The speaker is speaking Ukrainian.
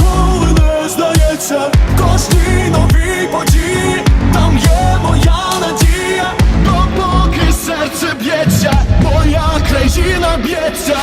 ніколи не здається, там є моя надія, допоки серце б'ється, моя країна б'ється.